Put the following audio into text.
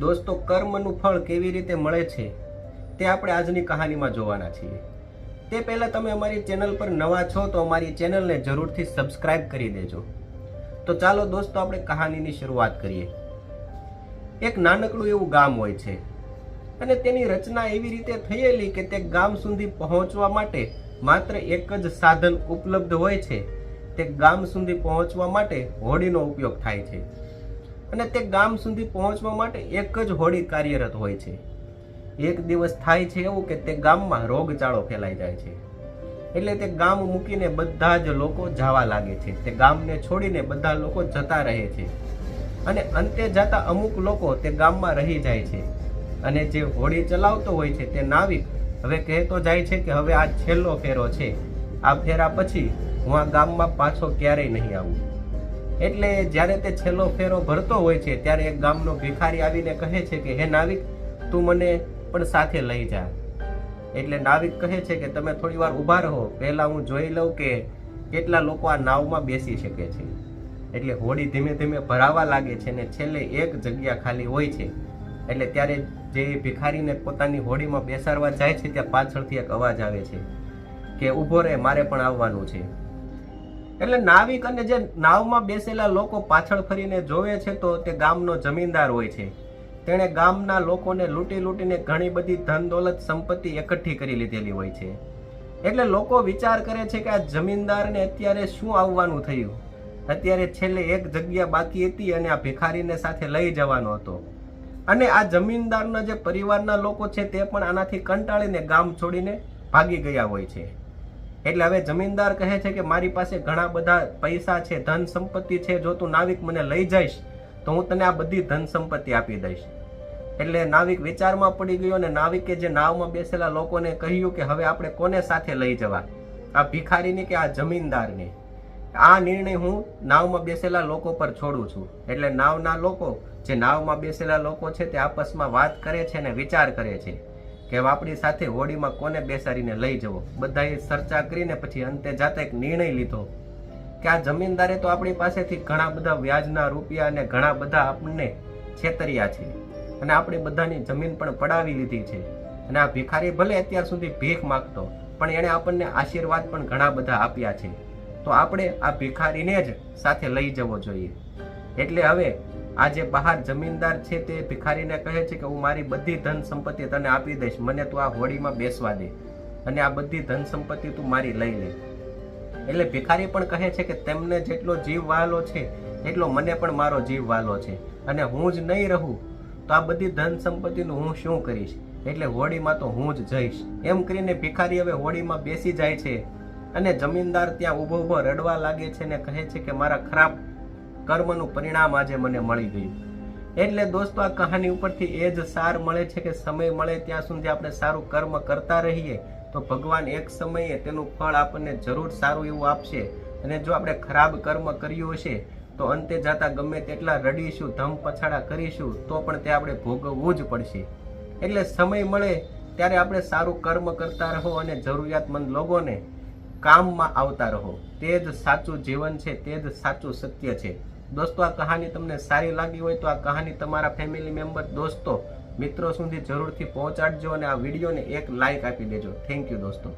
દોસ્તો, કર્મનું ફળ કેવી રીતે મળે છે તે આપણે આજની કહાનીમાં જોવાના છીએ. તે પહેલાં તમે અમારી ચેનલ પર નવા છો તો અમારી ચેનલને જરૂરથી સબસ્ક્રાઇબ કરી દેજો. તો ચાલો દોસ્તો, આપણે કહાનીની શરૂઆત કરીએ. એક નાનકડું એવું ગામ હોય છે અને તેની રચના એવી રીતે થયેલી કે તે ગામ સુધી પહોંચવા માટે માત્ર એક જ સાધન ઉપલબ્ધ હોય છે. તે ગામ સુધી પહોંચવા માટે હોડીનો ઉપયોગ થાય છે. અને તે ગામ સુધી પહોંચવા માટે એક જ હોડી કાર્યરત હોય છે. એક દિવસ થાય છે એવું કે તે ગામમાં રોગચાળો ફેલાઈ જાય છે. એટલે તે ગામ મૂકીને બધા જ લોકો જવા લાગે છે. તે ગામને છોડીને બધા લોકો જતા રહે છે. અને અંતે જતા અમુક લોકો તે ગામમાં રહી જાય છે. અને જે હોડી ચલાવતો હોય છે તે નાવિક હવે કહેતો જાય છે કે હવે આ છેલ્લો ફેરો છે. આ ફેરા પછી હું આ ગામમાં પાછો ક્યારેય નહીં આવું. એટલે જ્યારે તે છેલ્લો ફેરો ભરતો હોય છે, ત્યારે એક ગામનો ભિખારી આવીને કહે છે કે, હે નાવિક, તું મને પણ સાથે લઈ જા. એટલે નાવિક કહે છે કે, તમે થોડી વાર ઊભા રહો. પહેલાં હું જોઈ લઉં કે કેટલા લોકો આ નાવમાં બેસી શકે છે. એટલે હોડી ધીમે ધીમે ભરાવા લાગે છે ને છેલ્લે એક જગ્યા ખાલી હોય છે. એટલે ત્યારે જે ભિખારીને પોતાની હોડીમાં બેસાડવા જાય છે, ત્યાં પાછળથી એક અવાજ આવે છે કે ઊભો રહે, મારે પણ આવવાનું છે. એટલે નાવિક અને જે નાવમાં બેસેલા લોકો પાછળ ફરીને જોવે છે તો તે ગામનો જમીનદાર હોય છે. તેણે ગામના લોકોને લૂંટી લૂંટીને ઘણી બધી ધન દોલત સંપત્તિ એકઠી કરી લીધેલી હોય છે. એટલે લોકો વિચાર કરે છે કે આ જમીનદારને અત્યારે શું આવવાનું થયું? અત્યારે છેલ્લે એક જગ્યા બાકી હતી અને આ ભિખારીને સાથે લઈ જવાનો હતો. અને આ જમીનદારના જે પરિવારના લોકો છે તે પણ આનાથી કંટાળીને ગામ છોડીને ભાગી ગયા હોય છે. એટલે હવે જમીનદાર કહે છે કે મારી પાસે ઘણા બધા પૈસા છે, ધન સંપત્તિ છે, જો તું નાવિક મને લઈ જઈશ, તો હું તને આ બધી ધન સંપત્તિ આપી દઈશ. એટલે નાવિક વિચારમાં પડી ગયો અને નાવિકે જે નાવમાં બેસેલા લોકોને કહ્યું કે હવે આપણે કોને સાથે લઈ જવા? આ ભિખારીને કે આ જમીનદારને? આ નિર્ણય હું નાવમાં બેસેલા લોકો પર છોડું છું. એટલે નાવના લોકો, જે નાવમાં બેસેલા લોકો છે તે આપસમાં વાત કરે છે અને વિચાર કરે છે. કે આપણી સાથે હોડીમાં કોને બેસાડીને લઈ જવો? બધાએ ચર્ચા કરીને પછી અંતે જાતે એક નિર્ણય લીધો કે આ જમીનદારે તો આપણી પાસેથી ઘણા બધા વ્યાજના રૂપિયા અને ઘણા બધા આપણને છેતર્યા છે અને આપણે બધાની જમીન પણ પડાવી લીધી છે અને આ ભિખારી ભલે અત્યાર સુધી ભીખ માગતો, પણ એણે આપણને આશીર્વાદ પણ ઘણા બધા આપ્યા છે. તો આપણે આ ભિખારીને જ સાથે લઈ જવો જોઈએ. એટલે હવે આ જે બહાર જમીનદાર છે તે ભિખારીને કહે છે કે હું મારી બધી ધન સંપત્તિ તને આપી દઈશ. મને તું આ હોડીમાં બેસવા દે અને આ બધી ધન સંપત્તિ તું મારી લઈ લે. એટલે ભિખારી પણ કહે છે કે તેમને જેટલો જીવ વાલો છે, એટલો મને પણ મારો જીવ વાલો છે. અને હું જ નહીં રહું, તો આ બધી ધન સંપત્તિનું હું શું કરીશ? એટલે હોડીમાં તો હું જ જઈશ. એમ કરીને ભિખારી હવે હોડીમાં બેસી જાય છે અને જમીનદાર ત્યાં ઊભો ઊભો રડવા લાગે છે ને કહે છે કે મારા ખરાબ કર્મનું પરિણામ આજે મને મળી ગયું. એટલે દોસ્તો, આ કહાની ઉપરથી એ જ સાર મળે છે કે સમય મળે ત્યાં સુધી આપણે સારું કર્મ કરતા રહીએ, તો ભગવાન એક સમયે તેનું ફળ આપણને જરૂર સારું એવું આપશે. અને જો આપણે ખરાબ કર્મ કર્યું હશે, તો અંતે જાતા ગમે તેટલા રડીશું, ધમ પછાડા કરીશું, તો પણ તે આપણે ભોગવવું જ પડશે. એટલે સમય મળે ત્યારે આપણે સારું કર્મ કરતા રહો અને જરૂરિયાતમંદ લોકોને કામમાં આવતા રહો. તે જ સાચું જીવન છે, તે જ સાચું સત્ય છે. દોસ્તો, આ કહાની તમને સારી લાગી હોય તો આ કહાની તમારા ફેમિલી મેમ્બર દોસ્તો, મિત્રો સુધી જરૂરથી પહોંચાડજો અને આ વિડીયોને એક લાઇક આપી દેજો. થેન્ક યુ દોસ્તો.